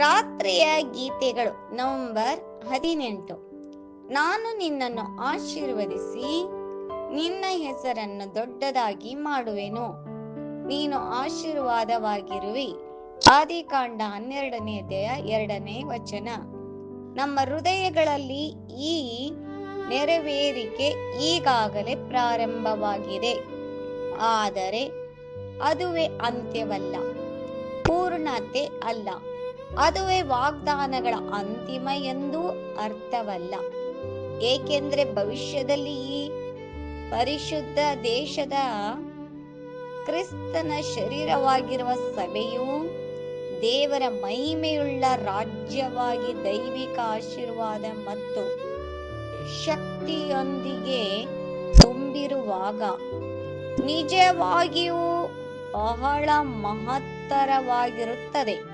ರಾತ್ರಿಯ ಗೀತೆಗಳು ನವೆಂಬರ್ ಹದಿನೆಂಟು. ನಾನು ನಿನ್ನನ್ನು ಆಶೀರ್ವದಿಸಿ ನಿನ್ನ ಹೆಸರನ್ನು ದೊಡ್ಡದಾಗಿ ಮಾಡುವೆನು. ನೀನು ಆಶೀರ್ವಾದವಾಗಿರುವಿ. ಆದಿಕಾಂಡ ಹನ್ನೆರಡನೇ ಅಧ್ಯಾಯ ಎರಡನೇ ವಚನ. ನಮ್ಮ ಹೃದಯಗಳಲ್ಲಿ ಈ ನೆರವೇರಿಕೆ ಈಗಾಗಲೇ ಪ್ರಾರಂಭವಾಗಿದೆ. ಆದರೆ ಅದುವೇ ಅಂತ್ಯವಲ್ಲ, ಪೂರ್ಣತೆ ಅಲ್ಲ. ಅದುವೇ ವಾಗ್ದಾನಗಳ ಅಂತಿಮ ಎಂದು ಅರ್ಥವಲ್ಲ. ಏಕೆಂದ್ರೆ ಭವಿಷ್ಯದಲ್ಲಿ ಈ ಪರಿಶುದ್ಧ ದೇಶದ ಕ್ರಿಸ್ತನ ಶರೀರವಾಗಿರುವ ಸಭೆಯು ದೇವರ ಮಹಿಮೆಯುಳ್ಳ ರಾಜ್ಯವಾಗಿ ದೈವಿಕ ಆಶೀರ್ವಾದ ಮತ್ತು ಶಕ್ತಿಯೊಂದಿಗೆ ತುಂಬಿರುವಾಗ ನಿಜವಾಗಿಯೂ ಬಹಳ ಮಹತ್ತರವಾಗಿರುತ್ತದೆ.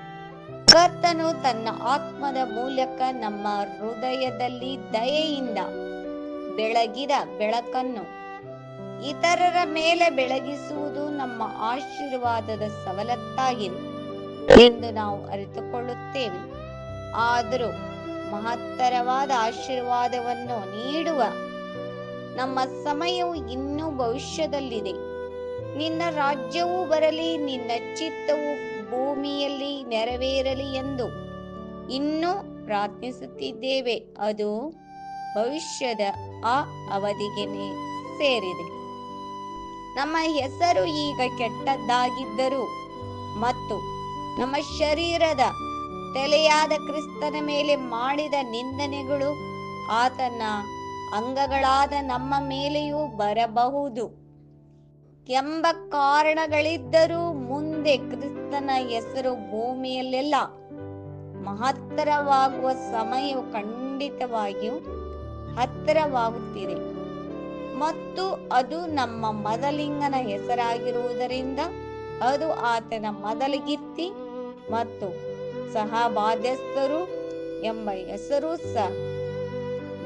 ಕರ್ತನು ತನ್ನ ಆತ್ಮದ ಮೂಲಕ ನಮ್ಮ ಹೃದಯದಲ್ಲಿ ದಯೆಯಿಂದ ಬೆಳಗಿದ ಬೆಳಕನ್ನು ಇತರರ ಮೇಲೆ ಬೆಳಗಿಸುವುದು ನಮ್ಮ ಆಶೀರ್ವಾದದ ಸವಲತ್ತಾಗಿದೆ ಎಂದು ನಾವು ಅರಿತುಕೊಳ್ಳುತ್ತೇವೆ. ಆದರೂ ಮಹತ್ತರವಾದ ಆಶೀರ್ವಾದವನ್ನು ನೀಡುವ ನಮ್ಮ ಸಮಯವು ಇನ್ನೂ ಭವಿಷ್ಯದಲ್ಲಿದೆ. ನಿನ್ನ ರಾಜ್ಯವೂ ಬರಲಿ, ನಿನ್ನ ಚಿತ್ತವು ಭೂಮಿಯಲ್ಲಿ ನೆರವೇರಲಿ ಎಂದು ಇನ್ನೂ ಪ್ರಾರ್ಥಿಸುತ್ತಿದ್ದೇವೆ. ಅದು ಭವಿಷ್ಯದ ಆ ಅವಧಿಗೆ ಸೇರಿದೆ. ನಮ್ಮ ಹೆಸರು ಈಗ ಕೆಟ್ಟದ್ದಾಗಿದ್ದರೂ ಮತ್ತು ನಮ್ಮ ಶರೀರದ ತಲೆಯಾದ ಕ್ರಿಸ್ತನ ಮೇಲೆ ಮಾಡಿದ ನಿಂದನೆಗಳು ಆತನ ಅಂಗಗಳಾದ ನಮ್ಮ ಮೇಲೆಯೂ ಬರಬಹುದು. ಎಂಬ ಕಾರಣಗಳಿದ್ದರೂ ಮುಂದೆ ಕ್ರಿಸ್ತನ ಹೆಸರು ಭೂಮಿಯಲ್ಲೆಲ್ಲ ಮಹತ್ತರವಾಗುವ ಸಮಯವು ಖಂಡಿತವಾಗಿಯೂ ಹತ್ತಿರವಾಗುತ್ತಿದೆ. ಮತ್ತು ಅದು ನಮ್ಮ ಮದಲಿಂಗನ ಹೆಸರಾಗಿರುವುದರಿಂದ ಅದು ಆತನ ಮೊದಲಗಿತ್ತಿ ಮತ್ತು ಸಹ ಬಾಧ್ಯಸ್ಥರು ಎಂಬ ಹೆಸರು ಸಹ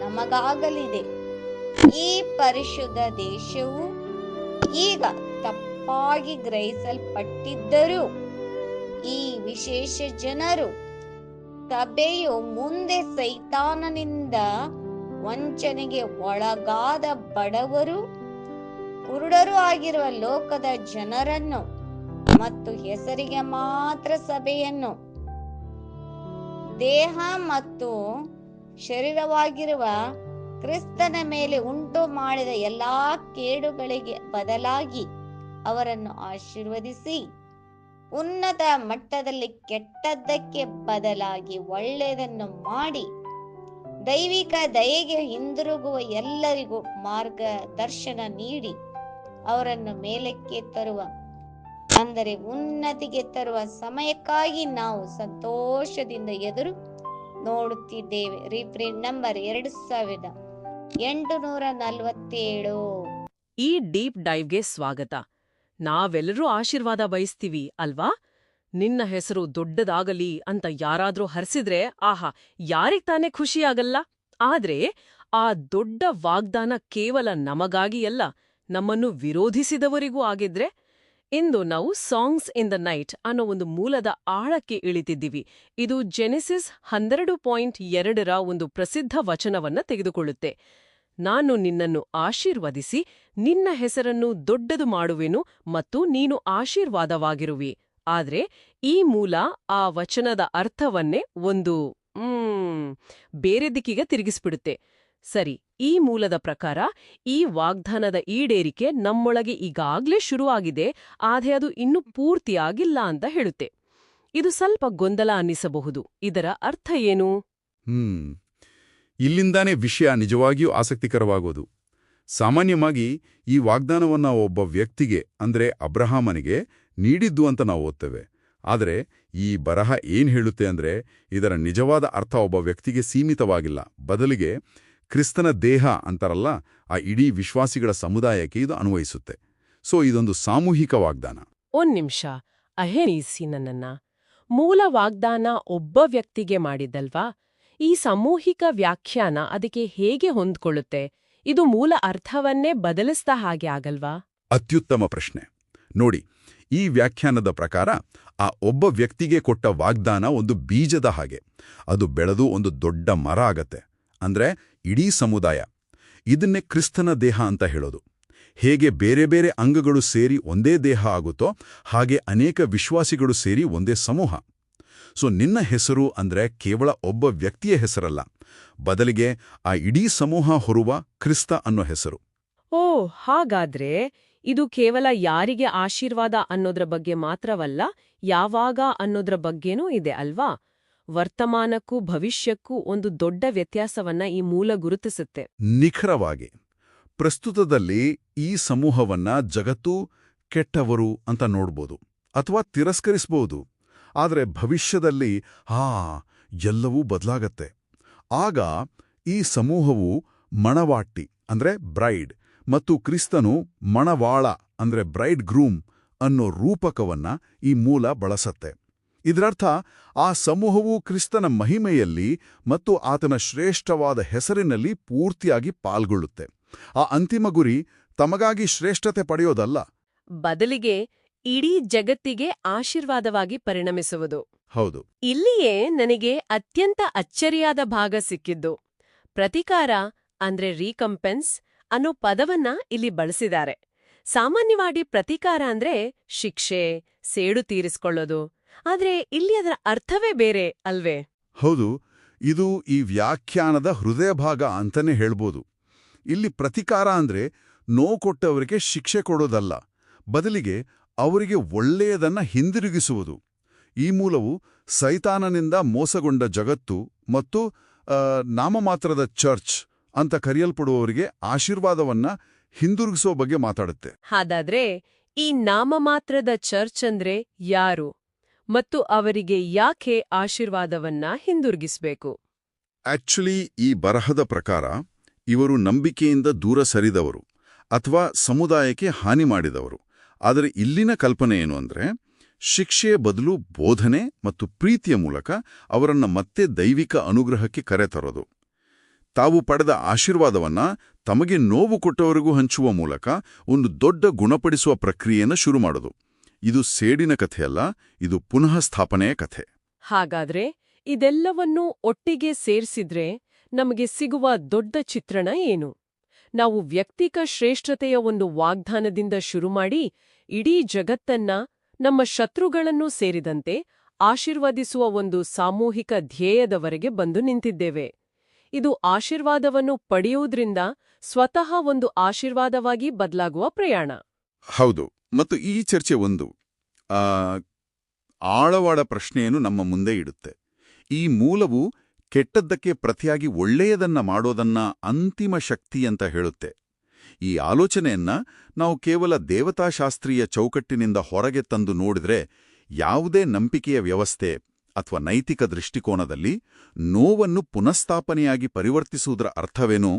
ನಮಗಾಗಲಿದೆ. ಈ ಪರಿಶುದ್ಧ ದೇಶವು ಈಗ ತಪ್ಪಾಗಿ ಗ್ರಹಿಸಲ್ಪಟ್ಟಿದ್ದರೂ ಈ ವಿಶೇಷ ಜನರು ಸಭೆಯು ಮುಂದೆ ಸೈತಾನನಿಂದ ವಂಚನೆಗೆ ಒಳಗಾದ ಬಡವರು, ಕುರುಡರು ಆಗಿರುವ ಲೋಕದ ಜನರನ್ನು ಮತ್ತು ಹೆಸರಿಗೆ ಮಾತ್ರ ಸಭೆಯನ್ನು. ದೇಹ ಮತ್ತು ಶರೀರವಾಗಿರುವ ಕ್ರಿಸ್ತನ ಮೇಲೆ ಉಂಟು ಮಾಡಿದ ಎಲ್ಲಾ ಕೇಡುಗಳಿಗೆ ಬದಲಾಗಿ ಅವರನ್ನು ಆಶೀರ್ವದಿಸಿ. ಉನ್ನತ ಮಟ್ಟದಲ್ಲಿ ಕೆಟ್ಟದ್ದಕ್ಕೆ ಬದಲಾಗಿ ಒಳ್ಳೆಯದನ್ನು ಮಾಡಿ. ದೈವಿಕ ದಯೆಗೆ ಹಿಂದಿರುಗುವ ಎಲ್ಲರಿಗೂ ಮಾರ್ಗದರ್ಶನ ನೀಡಿ. ಅವರನ್ನು ಮೇಲಕ್ಕೆ ತರುವ, ಅಂದರೆ ಉನ್ನತಿಗೆ ತರುವ ಸಮಯಕ್ಕಾಗಿ ನಾವು ಸಂತೋಷದಿಂದ ಎದುರು ನೋಡುತ್ತಿದ್ದೇವೆ. ರೀಪ್ರಿಂಟ್ ನಂಬರ್ ಎರಡು ಸಾವಿರದ ಎಂಟುನೂರ ನಲವತ್ತೇಳು. ಈ ಡೀಪ್ ಡೈವ್ಗೆ ಸ್ವಾಗತ. ನಾವೆಲ್ಲರೂ ಆಶೀರ್ವಾದ ಬಯಸ್ತೀವಿ, ಅಲ್ವಾ? ನಿನ್ನ ಹೆಸರು ದೊಡ್ಡದಾಗಲಿ ಅಂತ ಯಾರಾದ್ರೂ ಹರಿಸಿದ್ರೆ ಆಹಾ, ಯಾರಿಗ್ ತಾನೇ ಖುಷಿಯಾಗಲ್ಲ? ಆದ್ರೆ ಆ ದೊಡ್ಡ ವಾಗ್ದಾನ ಕೇವಲ ನಮಗಾಗಿ ಅಲ್ಲ, ನಮ್ಮನ್ನು ವಿರೋಧಿಸಿದವರಿಗೂ ಆಗಿದ್ರೆ ಇಂದು ನಾವು ಸಾಂಗ್ಸ್ ಇನ್ ದ ನೈಟ್ ಅನ್ನೋ ಒಂದು ಮೂಲದ ಆಳಕ್ಕೆ ಇಳಿತಿದ್ದೀವಿ. ಇದು ಜೆನೆಸಿಸ್ ಹನ್ನೆರಡು ಪಾಯಿಂಟ್ ಎರಡರ ಒಂದು ಪ್ರಸಿದ್ಧ ವಚನವನ್ನ ತೆಗೆದುಕೊಳ್ಳುತ್ತೆ. ನಾನು ನಿನ್ನನ್ನು ಆಶೀರ್ವದಿಸಿ ನಿನ್ನ ಹೆಸರನ್ನು ದೊಡ್ಡದು ಮಾಡುವೆನು ಮತ್ತು ನೀನು ಆಶೀರ್ವಾದವಾಗಿರುವಿ. ಆದ್ರೆ ಈ ಮೂಲ, ಆ ವಚನದ ಅರ್ಥವನ್ನೇ ಒಂದು ಬೇರೆ ದಿಕ್ಕಿಗೆ ತಿರುಗಿಸ್ಬಿಡುತ್ತೆ. ಸರಿ, ಈ ಮೂಲದ ಪ್ರಕಾರ ಈ ವಾಗ್ದಾನದ ಈಡೇರಿಕೆ ನಮ್ಮೊಳಗೆ ಈಗಾಗ್ಲೇ ಶುರುವಾಗಿದೆ, ಆದರೆ ಅದು ಇನ್ನೂ ಪೂರ್ತಿಯಾಗಿಲ್ಲ ಅಂತ ಹೇಳುತ್ತೆ. ಇದು ಸ್ವಲ್ಪ ಗೊಂದಲ ಅನ್ನಿಸಬಹುದು. ಇದರ ಅರ್ಥ ಏನು? ಇಲ್ಲಿಂದಾನೇ ವಿಷಯ ನಿಜವಾಗಿಯೂ ಆಸಕ್ತಿಕರವಾಗೋದು. ಸಾಮಾನ್ಯವಾಗಿ ಈ ವಾಗ್ದಾನವನ್ನ ಒಬ್ಬ ವ್ಯಕ್ತಿಗೆ, ಅಂದ್ರೆ ಅಬ್ರಹಾಮನಿಗೆ ನೀಡಿದ್ದು ಅಂತ ನಾವು ಓದ್ತೇವೆ. ಆದರೆ ಈ ಬರಹ ಏನು ಹೇಳುತ್ತೆ ಅಂದ್ರೆ ಇದರ ನಿಜವಾದ ಅರ್ಥ ಒಬ್ಬ ವ್ಯಕ್ತಿಗೆ ಸೀಮಿತವಾಗಿಲ್ಲ. ಬದಲಿಗೆ ಕ್ರಿಸ್ತನ ದೇಹ ಅಂತಾರಲ್ಲ, ಆ ಇಡೀ ವಿಶ್ವಾಸಿಗಳ ಸಮುದಾಯಕ್ಕೆ ಇದು ಅನ್ವಯಿಸುತ್ತೆ. ಸೊ, ಇದೊಂದು ಸಾಮೂಹಿಕ ವಾಗ್ದಾನ. ಒಂದ್ ನಿಮಿಷ. ಅಹೇನೀಸಿ ನನ್ನನ್ನ. ಮೂಲ ವಾಗ್ದಾನ ಒಬ್ಬ ವ್ಯಕ್ತಿಗೆ ಮಾಡಿದ್ದಲ್ವಾ? ಈ ಸಾಮೂಹಿಕ ವ್ಯಾಖ್ಯಾನ ಅದಕ್ಕೆ ಹೇಗೆ ಹೊಂದ್ಕೊಳ್ಳುತ್ತೆ? ಇದು ಮೂಲ ಅರ್ಥವನ್ನೇ ಬದಲಿಸ್ತಾ ಹಾಗೆ ಆಗಲ್ವಾ? ಅತ್ಯುತ್ತಮ ಪ್ರಶ್ನೆ. ನೋಡಿ, ಈ ವ್ಯಾಖ್ಯಾನದ ಪ್ರಕಾರ ಆ ಒಬ್ಬ ವ್ಯಕ್ತಿಗೆ ಕೊಟ್ಟ ವಾಗ್ದಾನ ಒಂದು ಬೀಜದ ಹಾಗೆ. ಅದು ಬೆಳೆದು ಒಂದು ದೊಡ್ಡ ಮರ ಆಗತ್ತೆ. ಅಂದ್ರೆ ಇಡೀ ಸಮುದಾಯ. ಇದನ್ನೇ ಕ್ರಿಸ್ತನ ದೇಹ ಅಂತ ಹೇಳೋದು. ಹೇಗೆ ಬೇರೆ ಬೇರೆ ಅಂಗಗಳು ಸೇರಿ ಒಂದೇ ದೇಹ ಆಗುತ್ತೋ ಹಾಗೆ ಅನೇಕ ವಿಶ್ವಾಸಿಗಳು ಸೇರಿ ಒಂದೇ ಸಮೂಹ. ಸೊ ನಿನ್ನ ಹೆಸರು ಅಂದ್ರೆ ಕೇವಲ ಒಬ್ಬ ವ್ಯಕ್ತಿಯ ಹೆಸರಲ್ಲ. ಬದಲಿಗೆ ಆ ಇಡೀ ಸಮೂಹ ಹೊರುವ ಕ್ರಿಸ್ತ ಅನ್ನೋ ಹೆಸರು. ಓ ಹಾಗಾದ್ರೆ ಇದು ಕೇವಲ ಯಾರಿಗೆ ಆಶೀರ್ವಾದ ಅನ್ನೋದ್ರ ಬಗ್ಗೆ ಮಾತ್ರವಲ್ಲ ಯಾವಾಗ ಅನ್ನೋದ್ರ ಬಗ್ಗೆನೂ ಇದೆ ಅಲ್ವಾ? ವರ್ತಮಾನಕ್ಕೂ ಭವಿಷ್ಯಕ್ಕೂ ಒಂದು ದೊಡ್ಡ ವ್ಯತ್ಯಾಸವನ್ನ ಈ ಮೂಲ ಗುರುತಿಸುತ್ತೆ. ನಿಖರವಾಗಿ ಪ್ರಸ್ತುತದಲ್ಲಿ ಈ ಸಮೂಹವನ್ನ ಜಗತ್ತು ಕೆಟ್ಟವರು ಅಂತ ನೋಡ್ಬೋದು ಅಥವಾ ತಿರಸ್ಕರಿಸ್ಬೋದು. ಆದರೆ ಭವಿಷ್ಯದಲ್ಲಿ ಹಾ ಎಲ್ಲವೂ ಬದಲಾಗತ್ತೆ. ಆಗ ಈ ಸಮೂಹವು ಮಣವಾಟಿ ಅಂದ್ರೆ ಬ್ರೈಡ್, ಮತ್ತು ಕ್ರಿಸ್ತನು ಮಣವಾಳ, ಅಂದರೆ ಬ್ರೈಡ್ ಗ್ರೂಮ್ ಅನ್ನೋ ರೂಪಕವನ್ನ ಈ ಮೂಲ ಬಳಸತ್ತೆ. ಇದರರ್ಥ, ಆ ಸಮೂಹವು ಕ್ರಿಸ್ತನ ಮಹಿಮೆಯಲ್ಲಿ ಮತ್ತು ಆತನ ಶ್ರೇಷ್ಠವಾದ ಹೆಸರಿನಲ್ಲಿ ಪೂರ್ತಿಯಾಗಿ ಪಾಲ್ಗೊಳ್ಳುತ್ತೆ. ಆ ಅಂತಿಮ ಗುರಿ ತಮಗಾಗಿ ಶ್ರೇಷ್ಠತೆ ಪಡೆಯೋದಲ್ಲ. ಬದಲಿಗೆ ಇಡೀ ಜಗತ್ತಿಗೆ ಆಶೀರ್ವಾದವಾಗಿ ಪರಿಣಮಿಸುವುದು. ಹೌದು. ಇಲ್ಲಿಯೇ ನನಗೆ ಅತ್ಯಂತ ಅಚ್ಚರಿಯಾದ ಭಾಗ ಸಿಕ್ಕಿದ್ದು. ಪ್ರತಿಕಾರ ಅಂದ್ರೆ ರೀಕಂಪೆನ್ಸ್ ಅನ್ನೋ ಪದವನ್ನ ಇಲ್ಲಿ ಬಳಸಿದ್ದಾರೆ. ಸಾಮಾನ್ಯವಾಗಿ ಪ್ರತಿಕಾರ ಅಂದ್ರೆ ಶಿಕ್ಷೆ ಸೇಡು ತೀರಿಸ್ಕೊಳ್ಳೋದು. ಆದ್ರೆ ಇಲ್ಲಿ ಅದರ ಅರ್ಥವೇ ಬೇರೆ ಅಲ್ವೇ? ಹೌದು ಇದು ಈ ವ್ಯಾಖ್ಯಾನದ ಹೃದಯ ಭಾಗ ಅಂತಾನೆ ಹೇಳ್ಬೋದು. ಇಲ್ಲಿ ಪ್ರತಿಕಾರ ಅಂದ್ರೆ ನೋವು ಕೊಟ್ಟವರಿಗೆ ಶಿಕ್ಷೆ ಕೊಡೋದಲ್ಲ. ಬದಲಿಗೆ ಅವರಿಗೆ ಒಳ್ಳೆಯದನ್ನ ಹಿಂದಿರುಗಿಸುವುದು. ಈ ಮೂಲವು ಸೈತಾನನಿಂದ ಮೋಸಗೊಂಡ ಜಗತ್ತು ಮತ್ತು ನಾಮ ನಾಮಮಾತ್ರದ ಚರ್ಚ್ ಅಂತ ಕರೆಯಲ್ಪಡುವವರಿಗೆ ಆಶೀರ್ವಾದವನ್ನ ಹಿಂದಿರುಗಿಸುವ ಬಗ್ಗೆ ಮಾತಾಡುತ್ತೆ. ಹಾಗಾದ್ರೆ ಈ ನಾಮಮಾತ್ರದ ಚರ್ಚ್ ಅಂದ್ರೆ ಯಾರು? ಮತ್ತು ಅವರಿಗೆ ಯಾಕೆ ಆಶೀರ್ವಾದವನ್ನ ಹಿಂದಿರುಗಿಸಬೇಕು? ಆಕ್ಚುಲಿ ಈ ಬರಹದ ಪ್ರಕಾರ ಇವರು ನಂಬಿಕೆಯಿಂದ ದೂರ ಸರಿದವರು ಅಥವಾ ಸಮುದಾಯಕ್ಕೆ ಹಾನಿ ಮಾಡಿದವರು. ಆದರೆ ಇಲ್ಲಿನ ಕಲ್ಪನೆ ಏನು ಅಂದ್ರೆ, ಶಿಕ್ಷೆಯ ಬದಲು ಬೋಧನೆ ಮತ್ತು ಪ್ರೀತಿಯ ಮೂಲಕ ಅವರನ್ನು ಮತ್ತೆ ದೈವಿಕ ಅನುಗ್ರಹಕ್ಕೆ ಕರೆತರೋದು ತಾವು ಪಡೆದ ಆಶೀರ್ವಾದವನ್ನ ತಮಗೆ ನೋವು ಕೊಟ್ಟವರಿಗೂ ಹಂಚುವ ಮೂಲಕ ಒಂದು ದೊಡ್ಡ ಗುಣಪಡಿಸುವ ಪ್ರಕ್ರಿಯೆಯನ್ನು ಶುರು ಮಾಡೋದು. ಇದು ಸೇಡಿನ ಕಥೆಯಲ್ಲ, ಇದು ಪುನಃ ಸ್ಥಾಪನೆಯ ಕಥೆ. ಹಾಗಾದ್ರೆ ಇದೆಲ್ಲವನ್ನೂ ಒಟ್ಟಿಗೆ ಸೇರಿಸಿದ್ರೆ ನಮಗೆ ಸಿಗುವ ದೊಡ್ಡ ಚಿತ್ರಣ ಏನು? ನಾವು ವ್ಯಕ್ತಿಕ ಶ್ರೇಷ್ಠತೆಯ ಒಂದು ವಾಗ್ದಾನದಿಂದ ಶುರುಮಾಡಿ ಇಡೀ ಜಗತ್ತನ್ನ ನಮ್ಮ ಶತ್ರುಗಳನ್ನೂ ಸೇರಿದಂತೆ ಆಶೀರ್ವದಿಸುವ ಒಂದು ಸಾಮೂಹಿಕ ಧ್ಯೇಯದವರೆಗೆ ಬಂದು ನಿಂತಿದ್ದೇವೆ. ಇದು ಆಶೀರ್ವಾದವನ್ನು ಪಡೆಯುವುದರಿಂದ ಸ್ವತಃ ಒಂದು ಆಶೀರ್ವಾದವಾಗಿ ಬದಲಾಗುವ ಪ್ರಯಾಣ. ಹೌದು, ಮತ್ತು ಈ ಚರ್ಚೆ ಒಂದು. ಆಳವಾದ ಪ್ರಶ್ನೆಯನ್ನು ನಮ್ಮ ಮುಂದೆ ಇಡುತ್ತೆ. ಈ ಮೂಲವು ಕೆಟ್ಟದ್ದಕ್ಕೆ ಪ್ರತಿಯಾಗಿ ಒಳ್ಳೆಯದನ್ನ ಮಾಡೋದನ್ನ ಅಂತಿಮ ಶಕ್ತಿ ಅಂತ ಹೇಳುತ್ತೆ. ಈ ಆಲೋಚನೆಯನ್ನ ನಾವು ಕೇವಲ ದೇವತಾಶಾಸ್ತ್ರೀಯ ಚೌಕಟ್ಟಿನಿಂದ ಹೊರಗೆ ತಂದು ನೋಡಿದ್ರೆ ಯಾವುದೇ ನಂಬಿಕೆಯ ವ್ಯವಸ್ಥೆ ಅಥವಾ ನೈತಿಕ ದೃಷ್ಟಿಕೋನದಲ್ಲಿ ನೋವನ್ನು ಪುನಃಸ್ಥಾಪನೆಯಾಗಿ ಪರಿವರ್ತಿಸುವುದರ ಅರ್ಥವೇನು?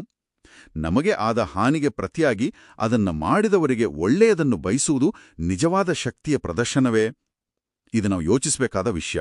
ನಮಗೆ ಆದ ಹಾನಿಗೆ ಪ್ರತಿಯಾಗಿ ಅದನ್ನ ಮಾಡಿದವರಿಗೆ ಒಳ್ಳೆಯದನ್ನು ಬಯಸುವುದು ನಿಜವಾದ ಶಕ್ತಿಯ ಪ್ರದರ್ಶನವೇ? ಇದು ನಾವು ಯೋಚಿಸಬೇಕಾದ ವಿಷಯ.